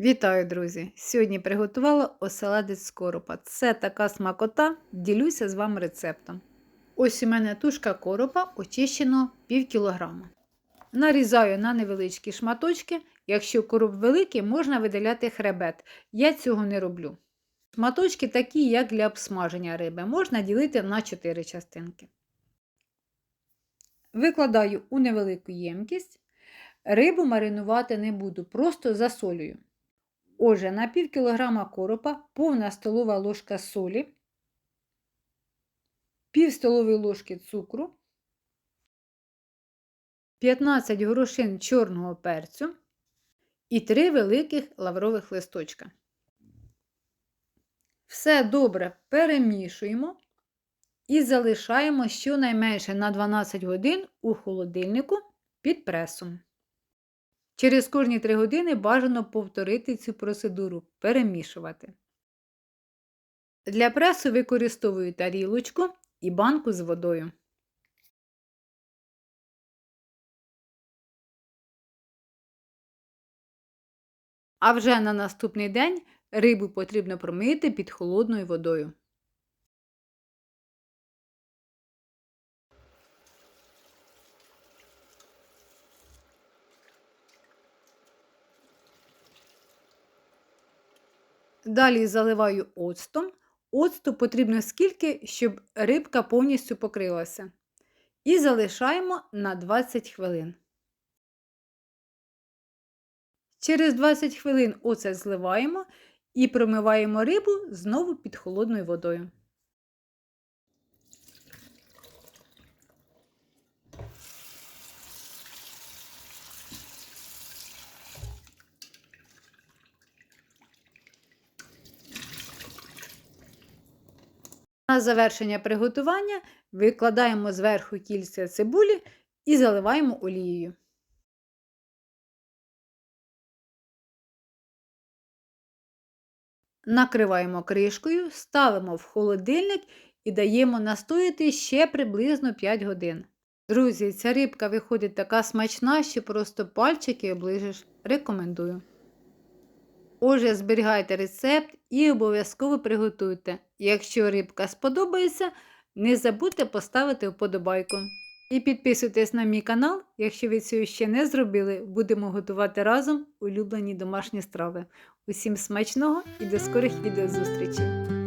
Вітаю, друзі! Сьогодні приготувала оселедець коропа. Це така смакота, ділюся з вами рецептом. Ось у мене тушка коропа очищено пів кілограма. Нарізаю на невеличкі шматочки. Якщо короб великий, можна видаляти хребет. Я цього не роблю. Шматочки такі, як для обсмаження риби, можна ділити на 4 частинки. Викладаю у невелику ємкість. Рибу маринувати не буду, просто засолюю. Отже, на пів кілограма коропа повна столова ложка солі, пів столової ложки цукру, 15 горошин чорного перцю і 3 великих лаврових листочка. Все добре перемішуємо і залишаємо щонайменше на 12 годин у холодильнику під пресом. Через кожні 3 години бажано повторити цю процедуру перемішувати. Для пресу використовую тарілочку і банку з водою. А вже на наступний день рибу потрібно промити під холодною водою. Далі заливаю оцтом. Оцту потрібно скільки, щоб рибка повністю покрилася. І залишаємо на 20 хвилин. Через 20 хвилин оцет зливаємо і промиваємо рибу знову під холодною водою. На завершення приготування викладаємо зверху кільця цибулі і заливаємо олією. Накриваємо кришкою, ставимо в холодильник і даємо настояти ще приблизно 5 годин. Друзі, ця рибка виходить така смачна, що просто пальчики оближеш. Рекомендую. Отже, зберігайте рецепт і обов'язково приготуйте. Якщо рибка сподобається, не забудьте поставити вподобайку. І підписуйтесь на мій канал, якщо ви цього ще не зробили, будемо готувати разом улюблені домашні страви. Усім смачного і до скорих відеозустрічей!